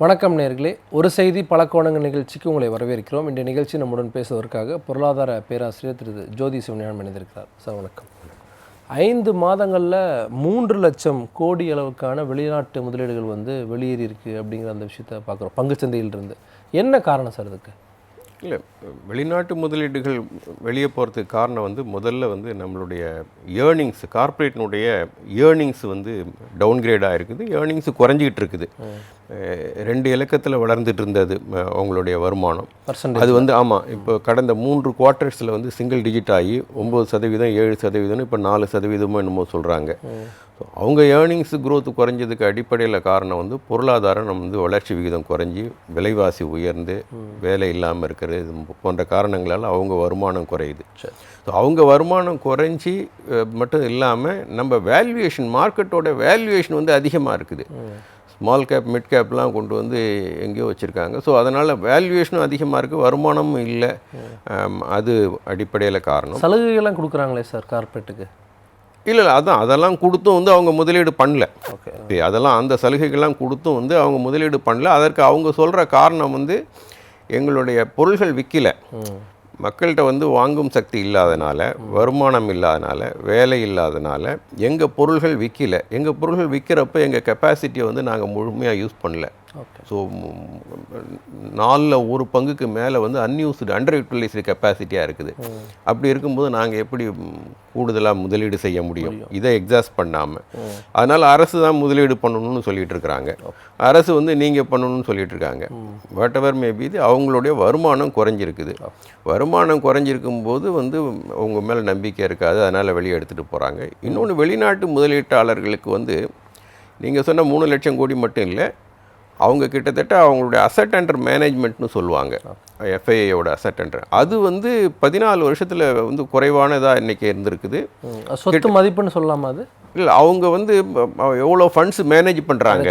வணக்கம் நேர்களே. ஒரு செய்தி பல கோணங்கள் நிகழ்ச்சிக்கு உங்களை வரவேற்கிறோம். இந்த நிகழ்ச்சி நம்முடன் பேசுவதற்காக பொருளாதார பேராசிரியர் திரு ஜோதி சிவஞானம் இணைந்திருக்கிறார். சார் வணக்கம். ஐந்து மாதங்களில் மூன்று லட்சம் கோடி அளவுக்கான வெளிநாட்டு முதலீடுகள் வந்து வெளியேறி இருக்குது அப்படிங்கிற அந்த விஷயத்தை பார்க்குறோம். பங்குச்சந்தையிலிருந்து. என்ன காரணம் சார் இதுக்கு? இல்லை வெளிநாட்டு முதலீடுகள் வெளியே போகிறதுக்கு காரணம் வந்து முதல்ல வந்து நம்மளுடைய ஏர்னிங்ஸ் கார்ப்பரேட்டினுடைய ஏர்னிங்ஸ் வந்து டவுன்கிரேடாக இருக்குது ஏர்னிங்ஸ் குறைஞ்சிக்கிட்டு இருக்குது. ரெண்டு இலக்கத்தில் வளர்ந்துட்டு இருந்தது அவங்களுடைய வருமானம். அது வந்து ஆமாம் இப்போ கடந்த மூன்று குவார்ட்டர்ஸில் வந்து சிங்கிள் டிஜிட் ஆகி ஒம்பது சதவீதம் ஏழு சதவீதம்னு இப்போ நாலு சதவீதமோ என்னமோ சொல்கிறாங்க அவங்க ஏர்னிங்ஸ் growth குறைஞ்சதுக்கு அடிப்படையில் காரணம் வந்து பொருளாதாரம் நம்ம வந்து வளர்ச்சி விகிதம் குறைஞ்சி விலைவாசி உயர்ந்து வேலை இல்லாமல் இருக்கிறது இது போன்ற காரணங்களால் அவங்க வருமானம் குறையுது. ஸோ அவங்க வருமானம் குறைஞ்சி மட்டும் இல்லாமல் நம்ம வேல்யூவேஷன் மார்க்கெட்டோட வேல்யூவேஷன் வந்து அதிகமாக இருக்குது. ஸ்மால் கேப் மிட் கேப்லாம் கொண்டு வந்து எங்கேயோ வச்சுருக்காங்க. ஸோ அதனால் வேல்யூவேஷனும் அதிகமாக இருக்குது வருமானமும் இல்லை. அது அடிப்படையில் காரணம். சலுகைகள்லாம் கொடுக்குறாங்களே சார் கார்பரேட்டுக்கு இல்லை இல்லை அதான் அதெல்லாம் கொடுத்தும் வந்து அவங்க முதலீடு பண்ணல. ஓகே. அதெல்லாம் அந்த சலுகைகள்லாம் கொடுத்தும் வந்து அவங்க முதலீடு பண்ணல. அதற்கு அவங்க சொல்கிற காரணம் வந்து எங்களுடைய பொருள்கள் விற்கல மக்கள்கிட்ட வந்து வாங்கும் சக்தி இல்லாதனால வருமானம் இல்லாதனால வேலை இல்லாதனால எங்கள் பொருள்கள் விற்கல எங்கள் பொருள்கள் விற்கிறப்ப எங்கள் கெப்பாசிட்டியை வந்து நாங்கள் முழுமையாக யூஸ் பண்ணல. ஸோ நாலில் ஒரு பங்குக்கு மேலே வந்து அன்யூஸ்டு அண்டர் யூட்டிலைஸ்டு கெப்பாசிட்டியாக இருக்குது அப்படி இருக்கும்போது நாங்கள் எப்படி கூடுதலாக முதலீடு செய்ய முடியும்? இதை எக்ஸாஸ்ட் பண்ணாமல் அதனால் அரசு தான் முதலீடு பண்ணணும்னு சொல்லிட்டு இருக்கிறாங்க. அரசு வந்து நீங்கள் பண்ணணும்னு சொல்லிட்டு இருக்காங்க. வாட் எவர் மேபி இது அவங்களுடைய வருமானம் குறைஞ்சிருக்குது. வருமானம் குறைஞ்சிருக்கும் போது வந்து அவங்க மேலே நம்பிக்கை இருக்காது. அதனால் வெளியே எடுத்துகிட்டு போகிறாங்க இன்னொன்று வெளிநாட்டு முதலீட்டாளர்களுக்கு வந்து நீங்கள் சொன்ன மூணு லட்சம் கோடி மட்டும் இல்லை அவங்க கிட்டத்தட்ட அவங்களுடைய அசட் அண்டர் மேனேஜ்மெண்ட்னு சொல்லுவாங்க. எஃப்ஐஐயோட அசட் அண்டர் அது வந்து பதினாலு வருஷத்தில் வந்து குறைவானதாக இன்றைக்கி இருந்திருக்குது. சொத்து மதிப்புன்னு சொல்லலாமா அது? இல்லை அவங்க வந்து எவ்வளோ ஃபண்ட்ஸ் மேனேஜ் பண்ணுறாங்க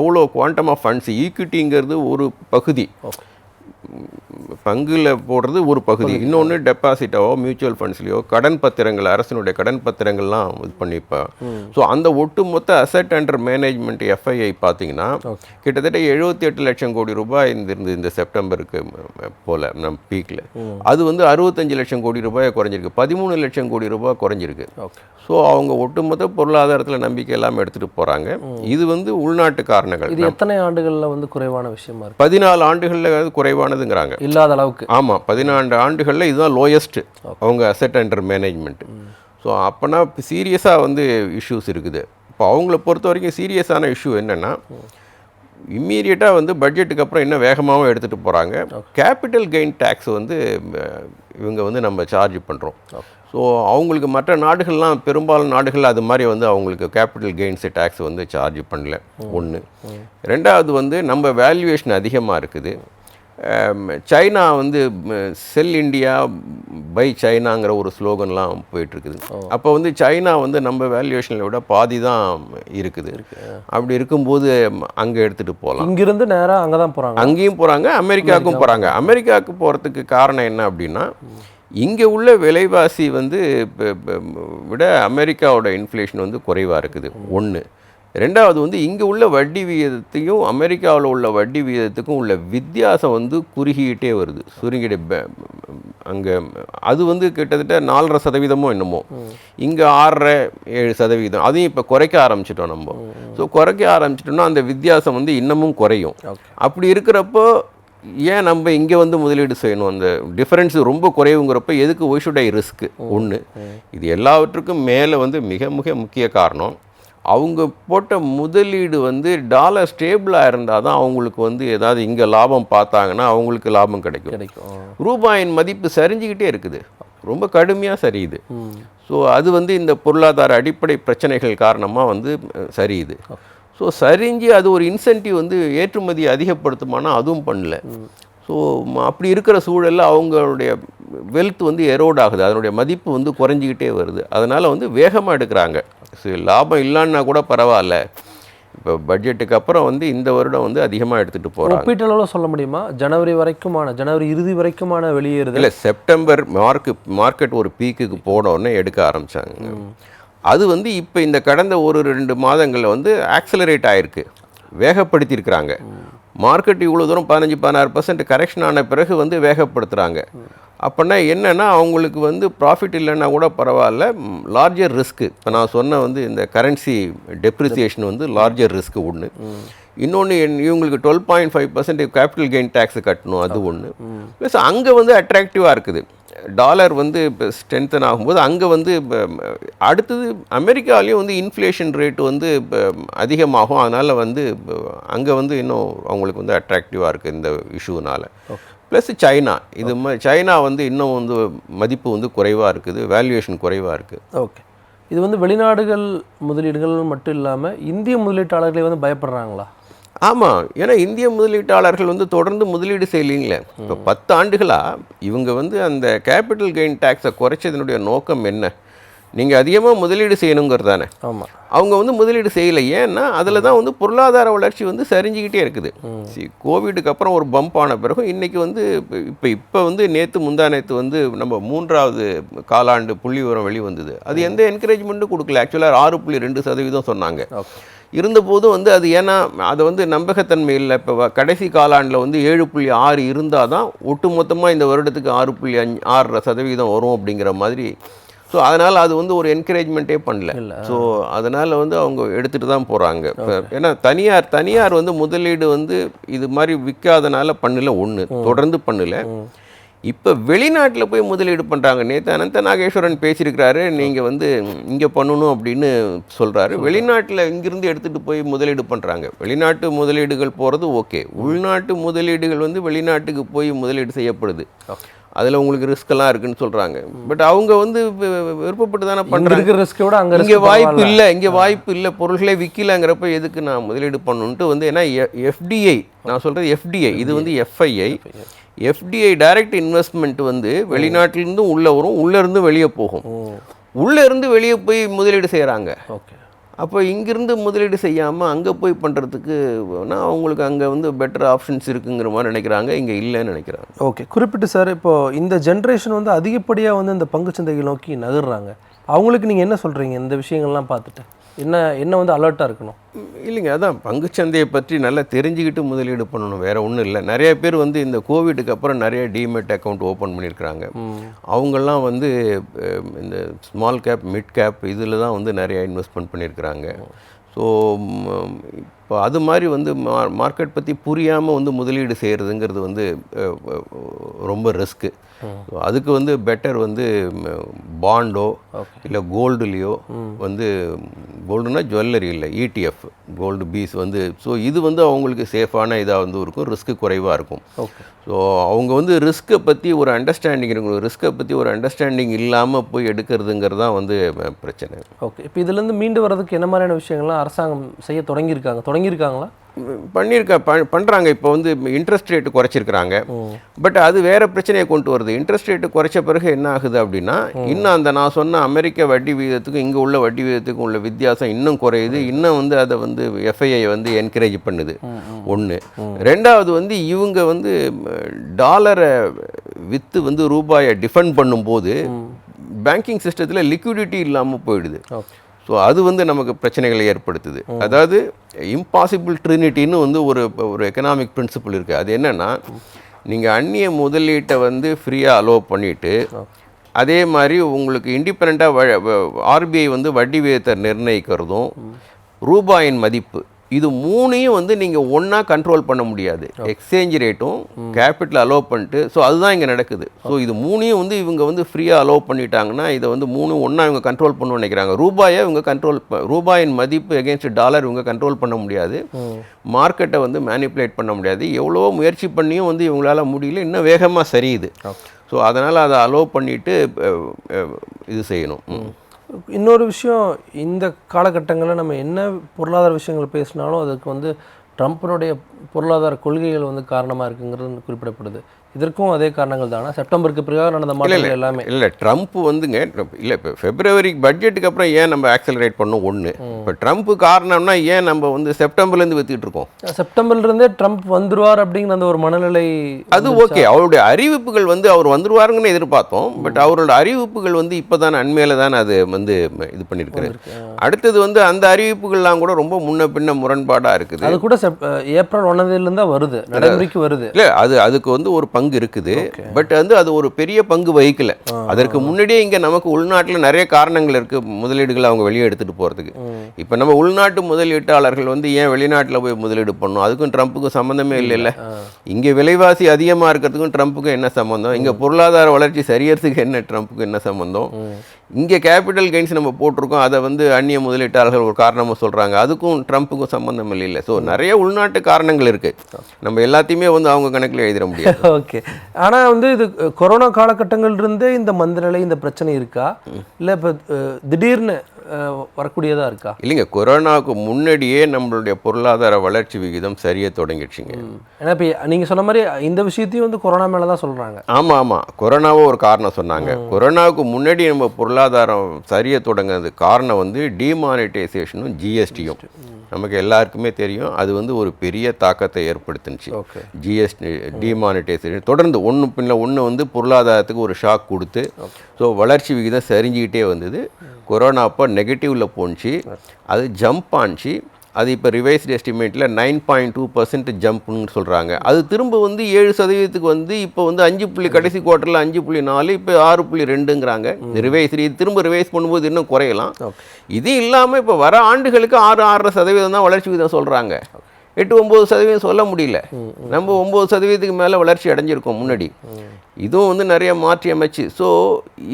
எவ்வளோ குவாண்டம் ஆஃப் ஃபண்ட்ஸ் ஈக்விட்டிங்கிறது ஒரு பகுதி. பங்குல போடுறது ஒரு பகுதி. இன்னொன்று டெபாசிட்டாவோ மியூச்சுவல் ஃபண்ட்ஸ்லையோ கடன் பத்திரங்கள் அரசினுடைய கடன் பத்திரங்கள்லாம் இது பண்ணிப்பேன் ஸோ அந்த ஒட்டுமொத்த அசட் அண்டர் மேனேஜ்மெண்ட் எஃப்ஐஐ பார்த்தீங்கன்னா கிட்டத்தட்ட எழுபத்தி எட்டு லட்சம் கோடி ரூபாய் இருந்திருந்து இந்த செப்டம்பருக்கு போல நம்ம பீக்கில் அது வந்து அறுபத்தஞ்சு லட்சம் கோடி ரூபாய் குறைஞ்சிருக்கு. பதிமூணு லட்சம் கோடி ரூபாய் குறைஞ்சிருக்கு. ஸோ அவங்க ஒட்டுமொத்த பொருளாதாரத்தில் நம்பிக்கை இல்லாமல் எடுத்துகிட்டு போகிறாங்க இது வந்து உள்நாட்டு காரணங்கள். இது எத்தனை ஆண்டுகளில் வந்து குறைவான விஷயமா பதினாலு ஆண்டுகளில் குறைவானதுங்கிறாங்க இல்லாத அளவுக்கு. ஆமாம் பதினான்கு ஆண்டுகளில் இதுதான் லோயஸ்ட் அவங்க அசெட் அண்டர் மேனேஜ்மெண்ட் ஸோ அப்போனா சீரியஸாக வந்து இஷ்யூஸ் இருக்குது. இப்போ அவங்கள பொறுத்த வரைக்கும் சீரியஸான இஷ்யூ என்னென்னா இம்மீடியட்டாக வந்து பட்ஜெட்டுக்கு அப்புறம் இன்னும் வேகமாகவும் எடுத்துகிட்டு போகிறாங்க கேபிட்டல் கெயின் டேக்ஸ் வந்து இவங்க வந்து நம்ம சார்ஜ் பண்ணுறோம் ஸோ அவங்களுக்கு மற்ற நாடுகள்லாம் பெரும்பாலான நாடுகள் அது மாதிரி வந்து அவங்களுக்கு கேபிட்டல் கெயின்ஸ் டேக்ஸ் வந்து சார்ஜ் பண்ணல. ஒன்று ரெண்டாவது வந்து நம்ம வேல்யூவேஷன் அதிகமாக இருக்குது. சைனா வந்து செல் இந்தியா பை சைனாங்கிற ஒரு ஸ்லோகன்லாம் போயிட்டுருக்குது. அப்போ வந்து சைனா வந்து நம்ம வேல்யூவேஷனில் விட பாதி தான் இருக்குது. அப்படி இருக்கும்போது அங்கே எடுத்துகிட்டு போகலாம். இங்கிருந்து நேரா அங்கே தான் போகிறாங்க அங்கேயும் போகிறாங்க அமெரிக்காவுக்கும் போகிறாங்க அமெரிக்காவுக்கு போகிறதுக்கு காரணம் என்ன அப்படின்னா இங்கே உள்ள விலைவாசி வந்து விட அமெரிக்காவோட இன்ஃப்ளேஷன் வந்து குறைவாக இருக்குது. ஒன்று ரெண்டாவது வந்து இங்கே உள்ள வட்டி விகிதத்தையும் அமெரிக்காவில் உள்ள வட்டி விகிதத்துக்கும் உள்ள வித்தியாசம் வந்து குறுகிக்கிட்டே வருது. சுருங்கிட அங்கே அது வந்து கிட்டத்தட்ட நாலரை சதவீதமோ என்னமோ. இங்கே ஆறரை ஏழு சதவீதம். அதையும் இப்போ குறைக்க ஆரம்பிச்சிட்டோம் நம்ம. ஸோ குறைக்க ஆரம்பிச்சிட்டோம்னா அந்த வித்தியாசம் வந்து இன்னமும் குறையும். அப்படி இருக்கிறப்போ ஏன் நம்ம இங்கே வந்து முதலீடு செய்யணும்? அந்த டிஃபரன்ஸ் ரொம்ப குறைவுங்கிறப்ப எதுக்கு ஒய் ஷுட் ஐ ரிஸ்க் ஒன்று இது எல்லாவற்றுக்கும் மேலே வந்து மிக மிக முக்கிய காரணம். அவங்க போட்ட முதலீடு வந்து டாலர் ஸ்டேபிளாக இருந்தால் தான் அவங்களுக்கு வந்து ஏதாவது இங்கே லாபம் பார்த்தாங்கன்னா அவங்களுக்கு லாபம் கிடைக்கும். கிடைக்கும். ரூபாயின் மதிப்பு சரிஞ்சுக்கிட்டே இருக்குது. ரொம்ப கடுமையாக சரியுது. ஸோ அது வந்து இந்த பொருளாதார அடிப்படை பிரச்சனைகள் காரணமாக வந்து சரியுது. ஸோ சரிஞ்சு அது ஒரு இன்சென்டிவ் வந்து ஏற்றுமதி அதிகப்படுத்துமானா அதுவும் பண்ணல. ஸோ அப்படி இருக்கிற சூழலில் அவங்களுடைய வெல்த் வந்து எரோட் ஆகுது. அதனுடைய மதிப்பு வந்து குறைஞ்சிக்கிட்டே வருது. அதனால் வந்து வேகமாக எடுக்கிறாங்க. லாபம் இல்லைன்னா கூட பரவாயில்ல. இப்போ பட்ஜெட்டுக்கு அப்புறம் வந்து இந்த வருடம் வந்து அதிகமாக எடுத்துகிட்டு போகிறாங்க ஒப்பீட்டளவில் சொல்ல முடியுமா? ஜனவரி வரைக்குமான ஜனவரி இறுதி வரைக்குமான வெளியேறுதல்? இல்லை செப்டம்பர் மார்க்கு மார்க்கெட் ஒரு பீக்குக்கு போன உடனே எடுக்க ஆரம்பிச்சாங்க. அது வந்து இப்போ இந்த கடந்த ஒரு ரெண்டு மாதங்களில் வந்து ஆக்சலரேட் ஆயிருக்கு. வேகப்படுத்தியிருக்கிறாங்க. மார்க்கெட் இவ்வளோ தூரம் பதினஞ்சு பதினாறு பர்சன்ட் கரெக்ஷன் ஆன பிறகு வந்து வேகப்படுத்துகிறாங்க அப்படின்னா என்னென்னா அவங்களுக்கு வந்து ப்ராஃபிட் இல்லைன்னா கூட பரவாயில்ல. லார்ஜர் ரிஸ்க்கு இப்போ நான் சொன்ன வந்து இந்த கரன்சி டெப்ரிசியேஷன் வந்து லார்ஜர் ரிஸ்க் ஒன்று இன்னொன்று இவங்களுக்கு twelve point five percent capital gain tax கட்டணும் அது ஒன்று ப்ளஸ் அங்கே வந்து அட்ராக்டிவாக இருக்குது. டாலர் வந்து இப்போ ஸ்ட்ரென்தன் ஆகும்போது அங்கே வந்து அடுத்தது அமெரிக்காலேயும் வந்து இன்ஃப்ளேஷன் ரேட் வந்து அதிகமாகும். அதனால் வந்து அங்கே வந்து இன்னும் அவங்களுக்கு வந்து அட்ராக்டிவாக இருக்குது இந்த இஷ்யூனால் ப்ளஸ் சைனா இது மாதிரி சைனா வந்து இன்னும் வந்து மதிப்பு வந்து குறைவாக இருக்குது வேல்யூவேஷன் குறைவாக இருக்குது. ஓகே இது வந்து வெளிநாடுகள் முதலீடுகள் மட்டும் இல்லாமல் இந்திய முதலீட்டாளர்களே வந்து பயப்படுறாங்களா? ஆமாம் ஏன்னா இந்திய முதலீட்டாளர்கள் வந்து தொடர்ந்து முதலீடு செய்யலீங்களே. இப்போ பத்து ஆண்டுகளாக இவங்க வந்து அந்த கேபிட்டல் கெயின் டேக்ஸை குறைச்சதனுடைய நோக்கம் என்ன? நீங்கள் அதிகமாக முதலீடு செய்யணுங்கிறது தானே? ஆமாம் அவங்க வந்து முதலீடு செய்யலை. ஏன்னா அதில் தான் வந்து பொருளாதார வளர்ச்சி வந்து சரிஞ்சுக்கிட்டே இருக்குது. See, கோவிடுக்கு அப்புறம் ஒரு பம்ப் ஆன பிறகு இன்றைக்கி வந்து இப்போ இப்போ வந்து நேற்று முந்தா நேற்று வந்து நம்ம மூன்றாவது காலாண்டு புள்ளி விவரம் வெளிவந்தது அது எந்த என்கரேஜ்மெண்ட்டும் கொடுக்கல. ஆக்சுவலாக ஆறு புள்ளி ரெண்டு சதவீதம் சொன்னாங்க. இருந்தபோதும் வந்து அது ஏன்னா அது வந்து நம்பகத்தன்மை இல்லை. இப்போ கடைசி காலாண்டில் வந்து ஏழு புள்ளி ஆறு இருந்தால் தான் ஒட்டுமொத்தமாக இந்த வருடத்துக்கு ஆறு புள்ளி அஞ்சு ஆறரை சதவீதம் வரும் அப்படிங்கிற மாதிரி ஸோ அதனால் அது வந்து ஒரு என்கரேஜ்மெண்ட்டே பண்ணல. ஸோ அதனால் வந்து அவங்க எடுத்துகிட்டு தான் போகிறாங்க ஏன்னா தனியார் தனியார் வந்து முதலீடு வந்து இது மாதிரி விற்காதனால பண்ணல ஒன்று தொடர்ந்து பண்ணல. இப்போ வெளிநாட்டில் போய் முதலீடு பண்ணுறாங்க நேற்று அனந்த நாகேஸ்வரன் பேசியிருக்கிறாரு. நீங்கள் வந்து இங்கே பண்ணணும் அப்படின்னு சொல்கிறாரு வெளிநாட்டில் இங்கிருந்து எடுத்துகிட்டு போய் முதலீடு பண்ணுறாங்க வெளிநாட்டு முதலீடுகள் போகிறது ஓகே உள்நாட்டு முதலீடுகள் வந்து வெளிநாட்டுக்கு போய் முதலீடு செய்யப்படுது. அதில் உங்களுக்கு ரிஸ்க் எல்லாம் இருக்குன்னு சொல்கிறாங்க பட் அவங்க வந்து விருப்பப்பட்டு தானே பண்ணுறாங்க ரிஸ்க்கை விட அங்கே இங்கே வாய்ப்பு இல்லை இங்கே வாய்ப்பு இல்லை பொருள்களே விற்கலங்கிறப்ப எதுக்கு நான் முதலீடு பண்ணணுன்ட்டு வந்து ஏன்னா எஃப்டிஐ நான் சொல்கிறது எஃப்டிஐ இது வந்து எஃப்ஐஐ எஃப்டிஐ டைரக்ட் இன்வெஸ்ட்மெண்ட் வந்து வெளிநாட்டிலிருந்தும் உள்ளே வரும் உள்ளே இருந்து வெளியே போகும். உள்ளே இருந்து வெளியே போய் முதலீடு செய்கிறாங்க ஓகே. அப்போ இங்கேருந்து முதலீடு செய்யாமல் அங்கே போய் பண்ணுறதுக்கு அவங்களுக்கு அங்கே வந்து பெட்டர் ஆப்ஷன்ஸ் இருக்குங்கிற மாதிரி நினைக்கிறாங்க இங்கே இல்லைன்னு நினைக்கிறாங்க. ஓகே குறிப்பிட்டு சார் இப்போ இந்த ஜென்ரேஷன் வந்து அதிகப்படியாக வந்து இந்த பங்குச்சந்தைகள் நோக்கி நகர்றாங்க. அவங்களுக்கு நீங்கள் என்ன சொல்கிறீங்க இந்த விஷயங்கள்லாம் பார்த்துட்டு? என்ன என்ன வந்து அலர்ட்டாக இருக்கணும்? இல்லைங்க அதான் பங்குச்சந்தையை பற்றி நல்லா தெரிஞ்சுக்கிட்டு முதலீடு பண்ணணும். வேற ஒன்றும் இல்லை. நிறைய பேர் வந்து இந்த கோவிடுக்கு அப்புறம் நிறைய டிமெட் அக்கௌண்ட் ஓப்பன் பண்ணியிருக்கிறாங்க. அவங்கெல்லாம் வந்து இந்த ஸ்மால் கேப் மிட் கேப் இதில் தான் வந்து நிறைய இன்வெஸ்ட்மெண்ட் பண்ணியிருக்கிறாங்க. ஸோ இப்போ அது மாதிரி வந்து மார்க்கெட் பற்றி புரியாமல் வந்து முதலீடு செய்கிறதுங்கிறது வந்து ரொம்ப ரிஸ்க்கு அதுக்கு வந்து பெட்டர் வந்து பாண்டோ இல்லை கோல்டுலேயோ வந்து கோல்டுனா ஜுவல்லரி இல்லை இடிஎஃப் கோல்டு பீஸ் வந்து ஸோ இது வந்து அவங்களுக்கு சேஃபான இதாக வந்து இருக்கும் ரிஸ்க்கு குறைவாக இருக்கும். ஓகே ஸோ அவங்க வந்து ரிஸ்க்கை பற்றி ஒரு அண்டர்ஸ்டாண்டிங் இருக்கணும். ரிஸ்க்கை பற்றி ஒரு அண்டர்ஸ்டாண்டிங் இல்லாமல் போய் எடுக்கிறதுங்கிறது தான் வந்து பிரச்சனை. ஓகே இப்போ இதுலேருந்து மீண்டு வர்றதுக்கு என்ன மாதிரியான விஷயங்கள்லாம் அரசாங்கம் செய்ய தொடங்கியிருக்காங்க? தொடங்கியிருக்காங்களா? பண்ணியிருக்க ப பண்ணுறாங்க இப்போ வந்து இன்ட்ரெஸ்ட் ரேட்டு குறைச்சிருக்கிறாங்க. பட் அது வேற பிரச்சனையை கொண்டு வருது. இன்ட்ரெஸ்ட் ரேட்டு குறைச்ச பிறகு என்ன ஆகுது அப்படின்னா இன்னும் அந்த நான் சொன்ன அமெரிக்க வட்டி விகிதத்துக்கும் இங்கே உள்ள வட்டி விகிதத்துக்கும் உள்ள வித்தியாசம் இன்னும் குறையுது. இன்னும் வந்து அதை வந்து எஃப்ஐஐ வந்து என்கரேஜ் பண்ணுது. ஒன்று ரெண்டாவது வந்து இவங்க வந்து டாலரை விற்று வந்து ரூபாயை டிஃபெண்ட் பண்ணும்போது பேங்கிங் சிஸ்டத்தில் லிக்விடிட்டி இல்லாமல் போயிடுது. ஸோ அது வந்து நமக்கு பிரச்சனைகளை ஏற்படுத்துது. அதாவது இம்பாசிபிள் ட்ரினிட்டின்னு வந்து ஒரு ஒரு எக்கனாமிக் பிரின்சிபல் இருக்குது அது என்னென்னா நீங்கள் அந்நிய முதலீட்டை வந்து ஃப்ரீயாக அலோவ் பண்ணிவிட்டு அதே மாதிரி உங்களுக்கு இண்டிபெண்ட்டாக ஆர்பிஐ வந்து வட்டி விகிதத்தை நிர்ணயிக்கிறதும் ரூபாயின் மதிப்பு இது மூணையும் வந்து நீங்கள் ஒன்றா கண்ட்ரோல் பண்ண முடியாது. எக்ஸ்சேஞ்ச் ரேட்டும் கேபிட்டல் அலோவ் பண்ணிட்டு ஸோ அதுதான் இங்கே நடக்குது. ஸோ இது மூணையும் வந்து இவங்க வந்து ஃப்ரீயாக அலோவ் பண்ணிட்டாங்கன்னா இதை வந்து மூணு ஒன்றா இவங்க கண்ட்ரோல் பண்ணணும்னு நினைக்கிறாங்க. ரூபாயை இவங்க கண்ட்ரோல் ரூபாயின் மதிப்பு எகென்ஸ்ட் டாலர் இவங்க கண்ட்ரோல் பண்ண முடியாது. மார்க்கெட்டை வந்து மேனிப்புலேட் பண்ண முடியாது. எவ்வளவோ முயற்சி பண்ணியும் வந்து இவங்களால முடியல இன்னும் வேகமாக சரியுது. ஸோ அதனால் அதை அலோவ் பண்ணிவிட்டு இது செய்யணும். இன்னொரு விஷயம் இந்த காலகட்டங்களில் நம்ம என்ன பொருளாதார விஷயங்கள் பேசினாலும் அதுக்கு வந்து ட்ரம்ப்பினுடைய பொருளாதார கொள்கைகள் வந்து காரணமாக இருக்குங்கிறது குறிப்பிடப்படுது. இதற்கும் அதே காரணங்கள் தானா? செப்டம்பருக்கு பிறகு நடந்த மாற்றங்கள் எல்லாமே. இல்லை ட்ரம்ப் வந்துங்க இல்லை இப்போ பிப்ரவரி பட்ஜெட்டுக்கு அப்புறம் ஏன் நம்ம ஆக்சலரேட் பண்ணோம்? ஒன்று இப்போ ட்ரம்ப் காரணம்னா ஏன் நம்ம வந்து செப்டம்பர்லேருந்து வித்துட்டு இருக்கோம்? செப்டம்பர்ல இருந்தே ட்ரம்ப் வந்துருவார் அப்படிங்கிற அந்த ஒரு மனநிலை அது ஓகே அவருடைய அறிவிப்புகள் வந்து அவர் வந்துருவாருங்கன்னு எதிர்பார்த்தோம். பட் அவரோட அறிவிப்புகள் வந்து இப்போ தான் அண்மையில் தானே அது வந்து இது பண்ணியிருக்கிறாரு அடுத்தது வந்து அந்த அறிவிப்புகள்லாம் கூட ரொம்ப முன்ன பின்ன முரண்பாடாக இருக்குது. அது கூட ஏப்ரல் தான் வருது. நடைமுறைக்கு வருது. இல்லை அது அதுக்கு வந்து ஒரு பங்கு இருக்குது. பட் வந்து அது ஒரு பெரிய பங்கு வகிக்கல. அதற்கு முன்னாடியே இங்கே நமக்கு உள்நாட்டில் நிறைய காரணங்கள் இருக்குது முதலீடுகளை அவங்க வெளியே எடுத்துகிட்டு போகிறதுக்கு இப்போ நம்ம உள்நாட்டு முதலீட்டாளர்கள் வந்து ஏன் வெளிநாட்டில் போய் முதலீடு பண்ணணும்? அதுக்கும் ட்ரம்ப்புக்கும் சம்மந்தமே இல்லைல்ல. இங்கே விலைவாசி அதிகமாக இருக்கிறதுக்கும் ட்ரம்ப்புக்கும் என்ன சம்மந்தம் இங்கே பொருளாதார வளர்ச்சி சரியறதுக்கு என்ன? ட்ரம்ப்புக்கு என்ன சம்மந்தம் இங்கே கேபிட்டல் கெயின்ஸ் நம்ம போட்டிருக்கோம். அதை வந்து அந்நிய முதலீட்டாளர்கள் ஒரு காரணமாக சொல்கிறாங்க அதுக்கும் ட்ரம்ப்புக்கும் சம்மந்தம் இல்லை ஸோ நிறைய உள்நாட்டு காரணங்கள் இருக்குது நம்ம எல்லாத்தையுமே வந்து அவங்க கணக்கில் எழுதிட முடியாது. ஓகே. ஆனா வந்து இது கொரோனா காலகட்டங்கள்ல இருந்தே இந்த மந்தநிலை இந்த பிரச்சனை இருக்கா? இல்ல இப்ப திடீர்னு அஹ், வரக்கூடியதா இருக்கா? இல்லைங்க கொரோனாவுக்கு முன்னாடியே நம்மளுடைய பொருளாதார வளர்ச்சி விகிதம் சரிய தொடங்கிடுச்சுங்க. ஏன்னா இப்போ நீங்கள் சொன்ன மாதிரி இந்த விஷயத்தையும் வந்து கொரோனா மேலே தான் சொல்கிறாங்க ஆமாம் ஆமாம் கொரோனாவை ஒரு காரணம் சொன்னாங்க. கொரோனாவுக்கு முன்னாடி நம்ம பொருளாதாரம் சரிய தொடங்கினது காரணம் வந்து டிமானிட்டைசேஷனும் ஜிஎஸ்டியும் நமக்கு எல்லாருக்குமே தெரியும். அது வந்து ஒரு பெரிய தாக்கத்தை ஏற்படுத்துனுச்சு. ஜிஎஸ்டி டிமானிட்டைசேஷன் தொடர்ந்து ஒன்று பின்ன ஒன்று வந்து பொருளாதாரத்துக்கு ஒரு ஷாக் கொடுத்து ஸோ வளர்ச்சி விகிதம் சரிஞ்சிக்கிட்டே வந்தது. கொரோனா அப்போ நெகட்டிவில் போணுச்சு அது ஜம்ப் ஆணுச்சு அது இப்போ ரிவைஸ்ட் எஸ்டிமேட்டில் நைன் பாயிண்ட் டூ பர்சன்ட் ஜம்ப்னு சொல்கிறாங்க அது திரும்ப வந்து ஏழு சதவீதத்துக்கு வந்து இப்போ வந்து அஞ்சு புள்ளி கடைசி குவார்ட்டரில் அஞ்சு புள்ளி நாலு இப்போ ஆறு புள்ளி ரெண்டுங்கிறாங்க. ரிவைஸ் இது திரும்ப ரிவைஸ் பண்ணும்போது இன்னும் குறையலாம். இது இல்லாமல் இப்போ வர ஆண்டுகளுக்கு ஆறு ஆறரை சதவீதம் தான் வளர்ச்சி விகிதம் சொல்கிறாங்க எட்டு ஒம்பது சதவீதம் சொல்ல முடியல. நம்ம ஒம்பது சதவீதத்துக்கு மேலே வளர்ச்சி அடைஞ்சிருக்கோம் முன்னாடி. இதுவும் வந்து நிறைய மாற்றி அமைச்சு. ஸோ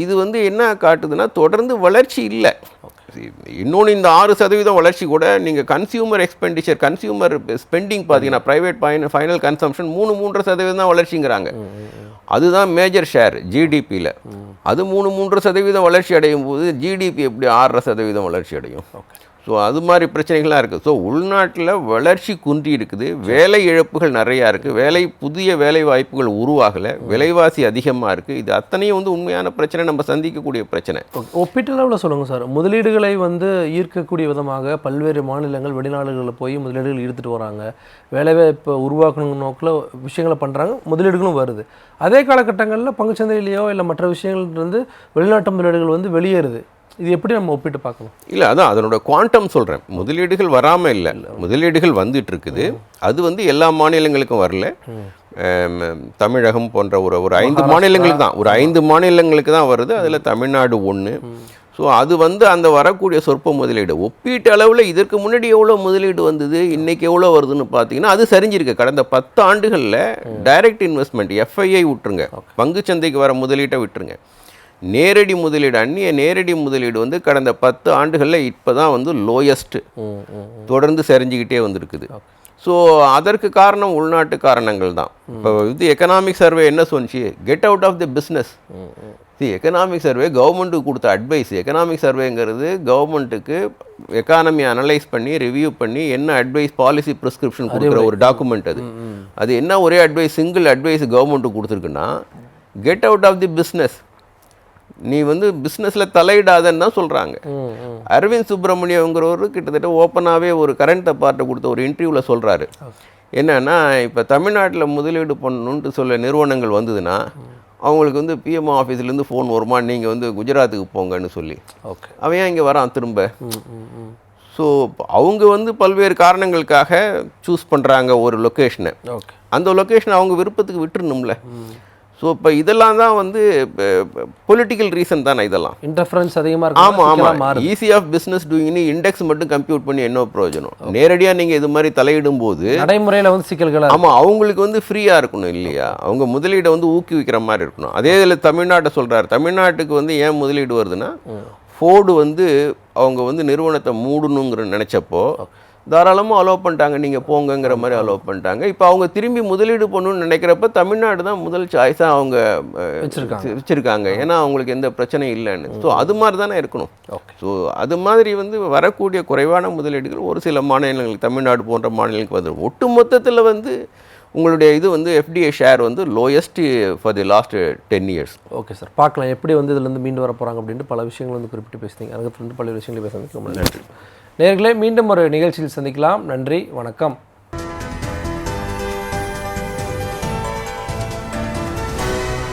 இது வந்து என்ன காட்டுதுன்னா தொடர்ந்து வளர்ச்சி இல்லை. இன்னொன்று இந்த ஆறு சதவீதம் வளர்ச்சி கூட நீங்கள் கன்சியூமர் எக்ஸ்பெண்டிச்சர் கன்சியூமர் ஸ்பெண்டிங் பார்த்தீங்கன்னா ப்ரைவேட் பாயின் ஃபைனல் கன்சம்ஷன் மூணு மூன்றரை சதவீதம் தான் வளர்ச்சிங்கிறாங்க. அதுதான் மேஜர் ஷேர் ஜிடிபியில் அது மூணு மூன்று சதவீதம் வளர்ச்சி அடையும் போது ஜிடிபி எப்படி ஆறரை சதவீதம் வளர்ச்சி அடையும்? ஸோ அது மாதிரி பிரச்சனைகள்லாம் இருக்குது ஸோ உள்நாட்டில் வளர்ச்சி குன்றி இருக்குது. வேலை இழப்புகள் நிறையா இருக்குது வேலை புதிய வேலை வாய்ப்புகள் உருவாகலை. விலைவாசி அதிகமாக இருக்குது இது அத்தனையும் வந்து உண்மையான பிரச்சனை. நம்ம சந்திக்கக்கூடிய பிரச்சனை. ஒப்பீட்டளவில் சொல்லுங்கள் சார். முதலீடுகளை வந்து ஈர்க்கக்கூடிய விதமாக பல்வேறு மாநிலங்கள் வெளிநாடுகளில் போய் முதலீடுகள் ஈர்த்துட்டு வராங்க. வேலைவாய்ப்பை உருவாக்கணும் நோக்கில் விஷயங்களை பண்ணுறாங்க முதலீடுகளும் வருது. அதே காலகட்டங்களில் பங்குச்சந்தையிலையோ இல்லை மற்ற விஷயங்கள்லேருந்து வெளிநாட்டு முதலீடுகள் வந்து வெளியேறுது. இது எப்படி நம்ம ஒப்பிட்டு பார்க்கணும் இல்லை அதான் அதனோட குவாண்டம் சொல்கிறேன் முதலீடுகள் வராமல் இல்லை. முதலீடுகள் வந்துட்டு இருக்குது அது வந்து எல்லா மாநிலங்களுக்கும் வரல. தமிழகம் போன்ற ஒரு ஒரு ஐந்து மாநிலங்களுக்கு தான். ஒரு ஐந்து மாநிலங்களுக்கு தான் வருது. அதில் தமிழ்நாடு ஒன்று ஸோ அது வந்து அந்த வரக்கூடிய சொற்ப முதலீடு. ஒப்பீட்டு அளவில் இதற்கு முன்னாடி எவ்வளோ முதலீடு வந்தது? இன்னைக்கு எவ்வளோ வருதுன்னு பார்த்தீங்கன்னா அது சரிஞ்சிருக்கு. கடந்த பத்து ஆண்டுகளில் டைரக்ட் இன்வெஸ்ட்மெண்ட் எஃப்ஐஐ விட்டுருங்க. பங்குச்சந்தைக்கு வர முதலீட்டை விட்டுருங்க. நேரடி முதலீடு அந்நிய நேரடி முதலீடு வந்து கடந்த பத்து ஆண்டுகளில் இப்போ தான் வந்து லோயஸ்ட்டு தொடர்ந்து சரிஞ்சுக்கிட்டே வந்திருக்குது. ஸோ அதற்கு காரணம் உள்நாட்டு காரணங்கள் தான். இப்போ இது எக்கனாமிக் சர்வே என்ன சொன்னிச்சு? Get out of the business the economic survey கவர்மெண்ட்டுக்கு கொடுத்த அட்வைஸ் எக்கனாமிக் சர்வேங்கிறது கவர்மெண்ட்டுக்கு எக்கானமி அனலைஸ் பண்ணி ரிவ்யூ பண்ணி என்ன அட்வைஸ் பாலிசி ப்ரிஸ்கிரிப்ஷன் கொடுக்குற ஒரு டாக்குமெண்ட் அது. அது என்ன ஒரே அட்வைஸ் சிங்கிள் அட்வைஸ் கவர்மெண்ட்டுக்கு கொடுத்துருக்குன்னா get out of the business நீ வந்து பிஸ்னஸில் தலையிடாதன்னு தான் சொல்கிறாங்க அரவிந்த் சுப்பிரமணியங்கிறவர் கிட்டத்தட்ட ஓப்பனாகவே ஒரு கரண்ட் அப்பார்ட்டை கொடுத்த ஒரு இன்டர்வியூவில் சொல்கிறாரு என்னன்னா இப்போ தமிழ்நாட்டில் முதலீடு பண்ணணுன்ட்டு சொல்ல நிறுவனங்கள் வந்ததுன்னா அவங்களுக்கு வந்து பிஎம்ஓ ஆஃபீஸ்லேருந்து ஃபோன் வருமா? நீங்கள் வந்து குஜராத்துக்கு போங்கன்னு சொல்லி. ஓகே. அவன் ஏன் இங்கே வரான் திரும்ப? ஸோ அவங்க வந்து பல்வேறு காரணங்களுக்காக சூஸ் பண்ணுறாங்க ஒரு லொக்கேஷனை ஓகே. அந்த லொக்கேஷனை அவங்க விருப்பத்துக்கு விட்டுறணும்ல. ஸோ இப்போ இதெல்லாம் தான் வந்து பொலிட்டிக்கல் ரீசன் தானே இதெல்லாம். இன்டர்ஃபரன்ஸ் அதிகமாக ஆமாம் இருக்கு ஆமாம் மாறுது. ஈஸி ஆஃப் பிஸ்னஸ் டூயிங்னு இண்டெக்ஸ் மட்டும் கம்ப்யூட் பண்ணி என்ன பிரயோஜனம்? நேரடியாக நீங்கள் இது மாதிரி தலையிடும் போது நடைமுறையில் வந்து சிக்கல்களாக ஆமாம் அவங்களுக்கு வந்து ஃப்ரீயாக இருக்கணும் இல்லையா? அவங்க முதலீடை வந்து ஊக்குவிக்கிற மாதிரி இருக்கணும். அதே இதில் தமிழ்நாட்டை சொல்கிறாரு தமிழ்நாட்டுக்கு வந்து ஏன் முதலீடு வருதுன்னா ஃபோர்டு வந்து அவங்க வந்து நிறுவனத்தை மூடணுங்கிற நினச்சப்போ தாராளமாக அலோவ் பண்ணிட்டாங்க. நீங்கள் போங்கங்கிற மாதிரி அலோவ் பண்ணிட்டாங்க. இப்போ அவங்க திரும்பி முதலீடு பண்ணணும்னு நினைக்கிறப்ப தமிழ்நாடு தான் முதல் சாய்ஸாக அவங்க வச்சிருக்காங்க. வச்சிருக்காங்க. ஏன்னா அவங்களுக்கு எந்த பிரச்சனையும் இல்லைன்னு. ஸோ அது மாதிரி தானே இருக்கணும். ஓகே. ஸோ அது மாதிரி வந்து வரக்கூடிய குறைவான முதலீடுகள் ஒரு சில மாநிலங்களுக்கு தமிழ்நாடு போன்ற மாநிலங்களுக்கு வந்துடும் ஒட்டு மொத்தத்தில் வந்து உங்களுடைய இது வந்து எஃப்டிஐ ஷேர் வந்து lowest for the last ten years okay sir. பார்க்கலாம். எப்படி வந்து இதுலேருந்து மீண்டு வர போகிறாங்க அப்படின்ட்டு பல விஷயங்கள் வந்து குறிப்பிட்டு பேசுனீங்க. அதுக்கு பல்வேறு விஷயங்களை பேசுனதுக்கு ரொம்ப நன்றி. நேர்களே மீண்டும் ஒரு நிகழ்ச்சியில் சந்திக்கலாம். நன்றி வணக்கம்.